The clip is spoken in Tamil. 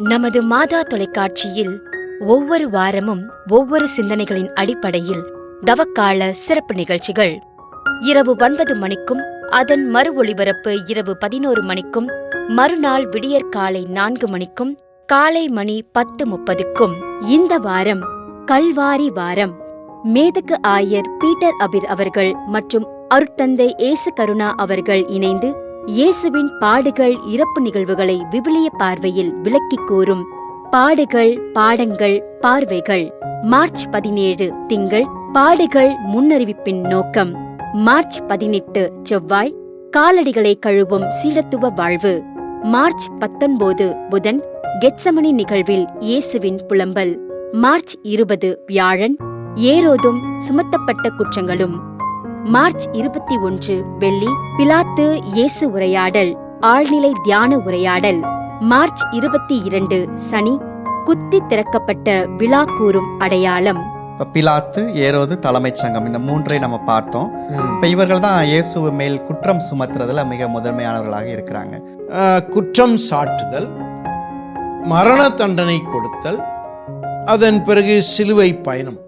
நமது மாதா தொலைக்காட்சியில் ஒவ்வொரு வாரமும் ஒவ்வொரு சிந்தனைகளின் அடிப்படையில் தவக்கால சிறப்பு நிகழ்ச்சிகள். இரவு ஒன்பது மணிக்கும் அதன் மறு ஒளிபரப்பு இரவு பதினோரு மணிக்கும் மறுநாள் விடியற்காலை நான்கு மணிக்கும் காலை மணி பத்து முப்பதுக்கும். இந்த வாரம் கல்வாரி வாரம். மேதக்கு ஆயர் பீட்டர் அபிர் அவர்கள் மற்றும் அருட்தந்தை ஏசு கருணா அவர்கள் இணைந்து இயேசுவின் பாடுகள் இறப்பு நிகழ்வுகளை விவிலிய பார்வையில் விளக்கிக் கூறும் பாடுகள் பாடங்கள் பார்வைகள். மார்ச் பதினேழு திங்கள் பாடுகள் முன்னறிவிப்பின் நோக்கம். மார்ச் பதினெட்டு செவ்வாய் காலடிகளை கழுவும் சீடத்துவ வாழ்வு. மார்ச் பத்தொன்பது புதன் கெட்சமணி நிகழ்வில் இயேசுவின் புலம்பல். மார்ச் இருபது வியாழன் ஏரோதும் சுமத்தப்பட்ட குற்றங்களும். மார்ச் இருபத்தி ஒன்று வெள்ளி பிலாத்து இயேசு உரையாடல் ஆழ்நிலை தியான உரையாடல். மார்ச் இருபத்தி இரண்டு சனி குத்தி திறக்கப்பட்ட விழா கூறும் அடையாளம். இப்ப பிலாத்து ஏரோது தலைமைச் சங்கம் இந்த மூன்றை நம்ம பார்த்தோம். இப்போ இவர்கள் தான் இயேசுவு மேல் குற்றம் சுமத்துறதுல மிக முதன்மையானவர்களாக இருக்கிறாங்க. குற்றம் சாட்டுதல் மரண தண்டனை கொடுத்தல் அதன் பிறகு சிலுவை பயணம்.